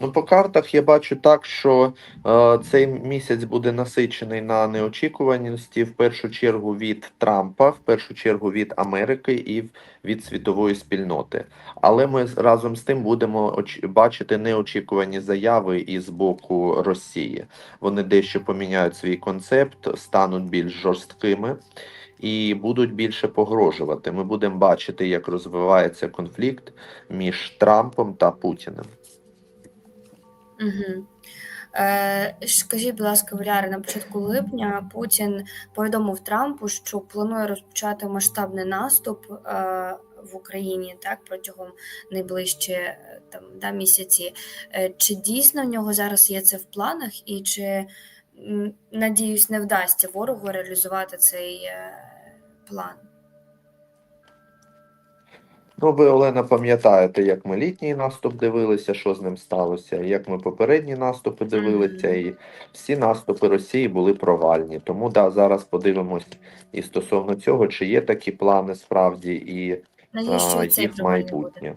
Ну, по картах я бачу так, що е, цей місяць буде насичений на неочікуваності, в першу чергу від Трампа, в першу чергу від Америки і від світової спільноти. Але ми разом з тим будемо бачити неочікувані заяви і з боку Росії. Вони дещо поміняють свій концепт, стануть більш жорсткими. І будуть більше погрожувати. Ми будемо бачити, як розвивається конфлікт між Трампом та Путіним. Угу. Скажіть, будь ласка, Валяри, на початку липня Путін повідомив Трампу, що планує розпочати масштабний наступ е, в Україні так протягом найближчі е, там да, місяці. Чи дійсно в нього зараз є це в планах, і чи надіюсь, не вдасться ворогу реалізувати цей план? Ну, ви, Олена, пам'ятаєте, як ми літній наступ дивилися, що з ним сталося, як ми попередні наступи дивилися, і всі наступи Росії були провальні. Тому да, зараз подивимось і стосовно цього, чи є такі плани справді, і а, їх майбутнє.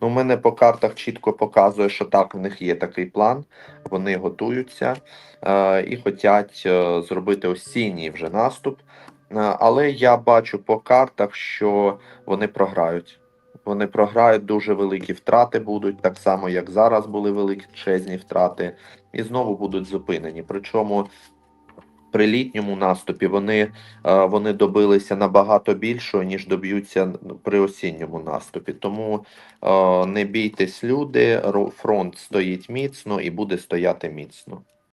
Ну, у мене по картах чітко показує, що так, в них є такий план, вони готуються е, і хочуть е, зробити осінній вже наступ. Е, але я бачу по картах, що вони програють. Вони програють, дуже великі втрати будуть, так само, як зараз були величезні втрати, і знову будуть зупинені. Причому при літньому наступі вони, е, вони добилися набагато більшого, ніж доб'ються при осінньому наступі. Тому е, не бійтесь, люди, ро- фронт стоїть міцно і буде стояти міцно.